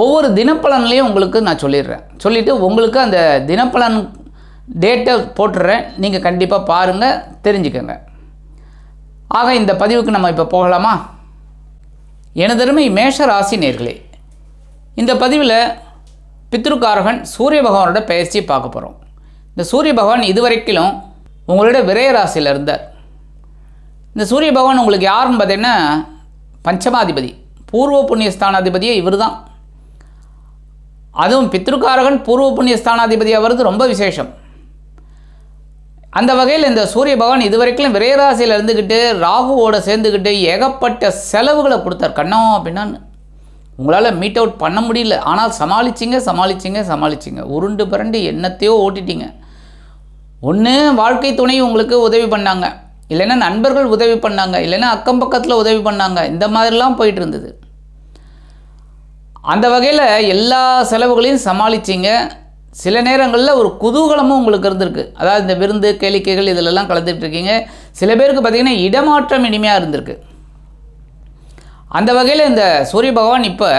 ஒவ்வொரு தினப்பலன்லேயும் உங்களுக்கு நான் சொல்லிடுறேன். சொல்லிவிட்டு உங்களுக்கு அந்த தினப்பலன் டேட்டை போட்டுடுறேன். நீங்கள் கண்டிப்பாக பாருங்கள் தெரிஞ்சுக்கோங்க. ஆக இந்த பதிவுக்கு நம்ம இப்போ போகலாமா? எனதருமை மேஷ ராசி நேர்களே இந்த பதிவில் பித்ருக்காரகன் சூரிய பகவானோட பயிற்சியை பார்க்க போகிறோம் இந்த சூரிய பகவான் இதுவரைக்கிலும் உங்களோட விரய ராசியில் இருந்தார். இந்த சூரிய பகவான் உங்களுக்கு யாருன்னு பார்த்தீங்கன்னா பஞ்சமாதிபதி பூர்வ புண்ணிய ஸ்தானாதிபதியே இவர் தான் அதுவும் பித்ருக்காரகன் பூர்வ புண்ணிய ஸ்தானாதிபதியாக ஆகிறது ரொம்ப விசேஷம். அந்த வகையில் இந்த சூரிய பகவான் இதுவரைக்கும் விரயராசியில் இருந்துக்கிட்டு ராகுவோட சேர்ந்துக்கிட்டு ஏகப்பட்ட செலவுகளை கொடுத்தார். கண்ணா அப்படின்னா உங்களால் மீட் அவுட் பண்ண முடியல. ஆனால் சமாளிச்சிங்க சமாளிச்சிங்க சமாளிச்சிங்க. உருண்டு பிறண்டு என்னத்தையோ ஓட்டிட்டீங்க. ஒன்று வாழ்க்கை துணை உங்களுக்கு உதவி பண்ணாங்க. இல்லைன்னா நண்பர்கள் உதவி பண்ணாங்க. இல்லைன்னா அக்கம் பக்கத்தில் உதவி பண்ணாங்க. இந்த மாதிரிலாம் போயிட்டு இருந்தது. அந்த வகையில் எல்லா செலவுகளையும் சமாளிச்சிங்க. சில நேரங்களில் ஒரு குதூகலமும் உங்களுக்கு இருந்திருக்கு. அதாவது இந்த விருந்து கேளிக்கைகள் இதிலெல்லாம் கலந்துட்டு இருக்கீங்க. சில பேருக்கு பார்த்திங்கன்னா இடமாற்றம் இனிமையாக இருந்திருக்கு. அந்த வகையில் இந்த சூரிய பகவான் இப்போ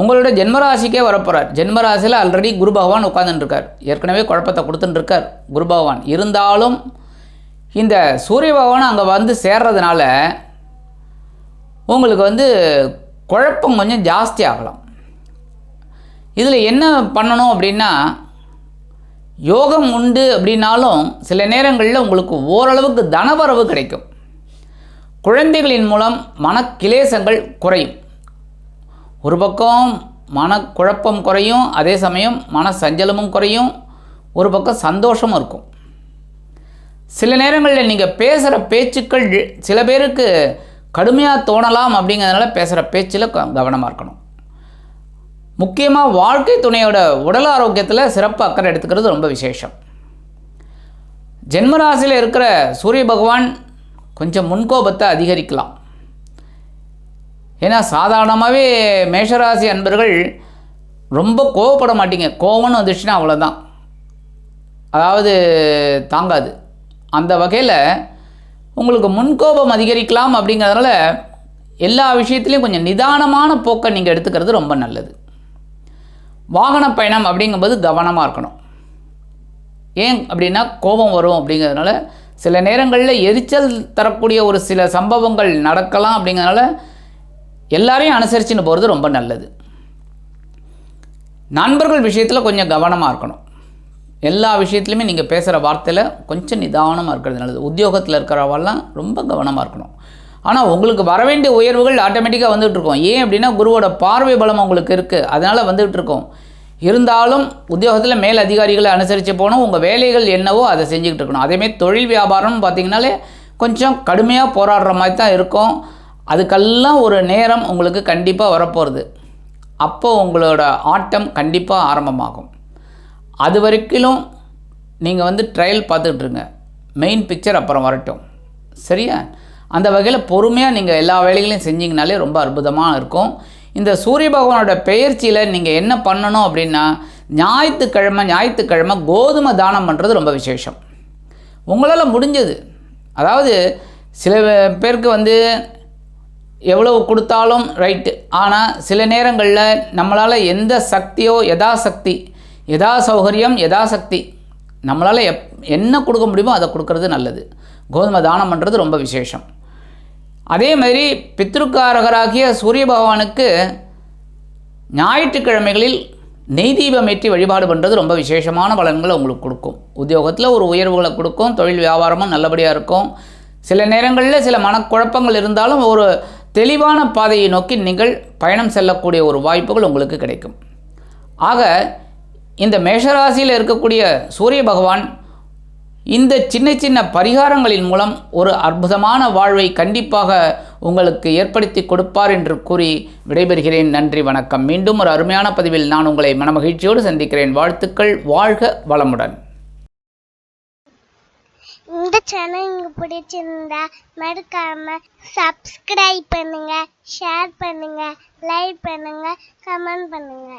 உங்களோட ஜென்மராசிக்கே வரப்போகிறார் ஜென்மராசியில் ஆல்ரெடி குரு பகவான் உட்காந்துட்டுருக்கார் ஏற்கனவே குழப்பத்தை கொடுத்துட்டுருக்கார் குரு பகவான். இருந்தாலும் இந்த சூரிய பகவான் அங்கே வந்து சேர்றதுனால உங்களுக்கு வந்து குழப்பம் கொஞ்சம் ஜாஸ்தி ஆகலாம். இதில் என்ன பண்ணணும் அப்படின்னா யோகம் உண்டு அப்படின்னாலும் சில நேரங்களில் உங்களுக்கு ஓரளவுக்கு தனவரவு கிடைக்கும். குழந்தைகளின் மூலம் மனக்கிலேசங்கள் குறையும். ஒரு பக்கம் மனக்குழப்பம் குறையும் அதே சமயம் மன சஞ்சலமும் குறையும் ஒரு பக்கம் சந்தோஷமும் இருக்கும். சில நேரங்களில் நீங்கள் பேசுகிற பேச்சுக்கள் சில பேருக்கு கடுமையாக தோணலாம் அப்படிங்கிறதுனால பேசுகிற பேச்சில் கவனமாக இருக்கணும். முக்கியமாக வாழ்க்கை துணையோட உடல் ஆரோக்கியத்தில் சிறப்பு அக்கறை எடுத்துக்கிறது ரொம்ப விசேஷம். ஜென்மராசியில் இருக்கிற சூரிய பகவான் கொஞ்சம் முன்கோபத்தை அதிகரிக்கலாம். ஏன்னா சாதாரணமாகவே மேஷராசி அன்பர்கள் ரொம்ப கோவப்பட மாட்டீங்க. கோவம்னு வந்துச்சுன்னா அவ்வளோதான் அதாவது தாங்காது. அந்த வகையில் உங்களுக்கு முன்கோபம் அதிகரிக்கலாம் அப்படிங்கிறதுனால எல்லா விஷயத்துலையும் கொஞ்சம் நிதானமான போக்கை நீங்கள் எடுத்துக்கிறது ரொம்ப நல்லது. வாகன பயணம் அப்படிங்கும்போது கவனமாக இருக்கணும். ஏன் அப்படின்னா கோபம் வரும் அப்படிங்கிறதுனால சில நேரங்களில் எரிச்சல் தரக்கூடிய ஒரு சில சம்பவங்கள் நடக்கலாம் அப்படிங்கிறதுனால எல்லாரையும் அனுசரிச்சுன்னு போகிறது ரொம்ப நல்லது. நண்பர்கள் விஷயத்தில் கொஞ்சம் கவனமாக இருக்கணும். எல்லா விஷயத்துலையுமே நீங்கள் பேசுகிற வார்த்தையில் கொஞ்சம் நிதானமாக இருக்கிறது நல்லது. உத்தியோகத்தில் இருக்கிறவெல்லாம் ரொம்ப கவனமாக இருக்கணும். ஆனால் உங்களுக்கு வர வேண்டிய உயர்வுகள் ஆட்டோமேட்டிக்காக வந்துகிட்டு இருக்கும். ஏன் அப்படின்னா குருவோட பார்வை பலம் உங்களுக்கு இருக்குது அதனால் வந்துகிட்டு இருக்கும். இருந்தாலும் உத்தியோகத்தில் மேல் அதிகாரிகளை அனுசரித்து போகணும் உங்கள் வேலைகள் என்னவோ அதை செஞ்சுக்கிட்டு இருக்கணும். அதேமாரி தொழில் வியாபாரம்னு பார்த்தீங்கனாலே கொஞ்சம் கடுமையாக போராடுற மாதிரி தான் இருக்கும். அதுக்கெல்லாம் ஒரு நேரம் உங்களுக்கு கண்டிப்பாக வரப்போகிறது அப்போ உங்களோட ஆட்டம் கண்டிப்பாக ஆரம்பமாகும். அது வரைக்கும் நீங்கள் வந்து ட்ரையல் பார்த்துட்ருங்க மெயின் பிக்சர் அப்புறம் வரட்டும். சரியா? அந்த வகையில் பொறுமையாக நீங்கள் எல்லா வேலைகளையும் செஞ்சிங்கனாலே ரொம்ப அற்புதமாக இருக்கும். இந்த சூரிய பகவானோட பெயர்ச்சியில் நீங்கள் என்ன பண்ணணும் அப்படின்னா ஞாயிற்றுக்கிழமை ஞாயிற்றுக்கிழமை கோதுமை தானம் பண்ணுறது ரொம்ப விசேஷம். உங்களால் முடிஞ்சது. அதாவது சில பேருக்கு வந்து எவ்வளவு கொடுத்தாலும் ரைட்டு ஆனால் சில நேரங்களில் நம்மளால் எந்த சக்தியோ யதாசக்தி எதா சௌகரியம் யதாசக்தி நம்மளால் எப் என்ன கொடுக்க முடியுமோ அதை கொடுக்கறது நல்லது. கோதுமை தானம் பண்ணுறது ரொம்ப விசேஷம். அதே மாதிரி பித்ருக்காரகராகிய சூரிய பகவானுக்கு ஞாயிற்றுக்கிழமைகளில் நெய் தீபம் ஏற்றி வழிபாடு பண்ணுறது ரொம்ப விசேஷமான பலன்களை உங்களுக்கு கொடுக்கும். உத்தியோகத்தில் ஒரு உயர்வுகளை கொடுக்கும் தொழில் வியாபாரமும் நல்லபடியாக இருக்கும். சில நேரங்களில் சில மனக்குழப்பங்கள் இருந்தாலும் ஒரு தெளிவான பாதையை நோக்கி நீங்கள் பயணம் செல்லக்கூடிய ஒரு வாய்ப்புகள் உங்களுக்கு கிடைக்கும். ஆக இந்த மேஷராசியில் இருக்கக்கூடிய சூரிய பகவான் இந்த சின்ன சின்ன பரிகாரங்களின் மூலம் ஒரு அற்புதமான வாழ்வை கண்டிப்பாக உங்களுக்கு ஏற்படுத்தி கொடுப்பார் என்று கூறி விடைபெறுகிறேன். நன்றி வணக்கம். மீண்டும் ஒரு அருமையான பதிவில் நான் உங்களை மனமகிழ்ச்சியோடு சந்திக்கிறேன். வாழ்த்துக்கள். வாழ்க வளமுடன். இந்த சேனல் உங்களுக்கு பிடிச்சிருந்தா மறக்காம சப்ஸ்கிரைப் பண்ணுங்க ஷேர் பண்ணுங்க லைக் பண்ணுங்க கமெண்ட் பண்ணுங்க.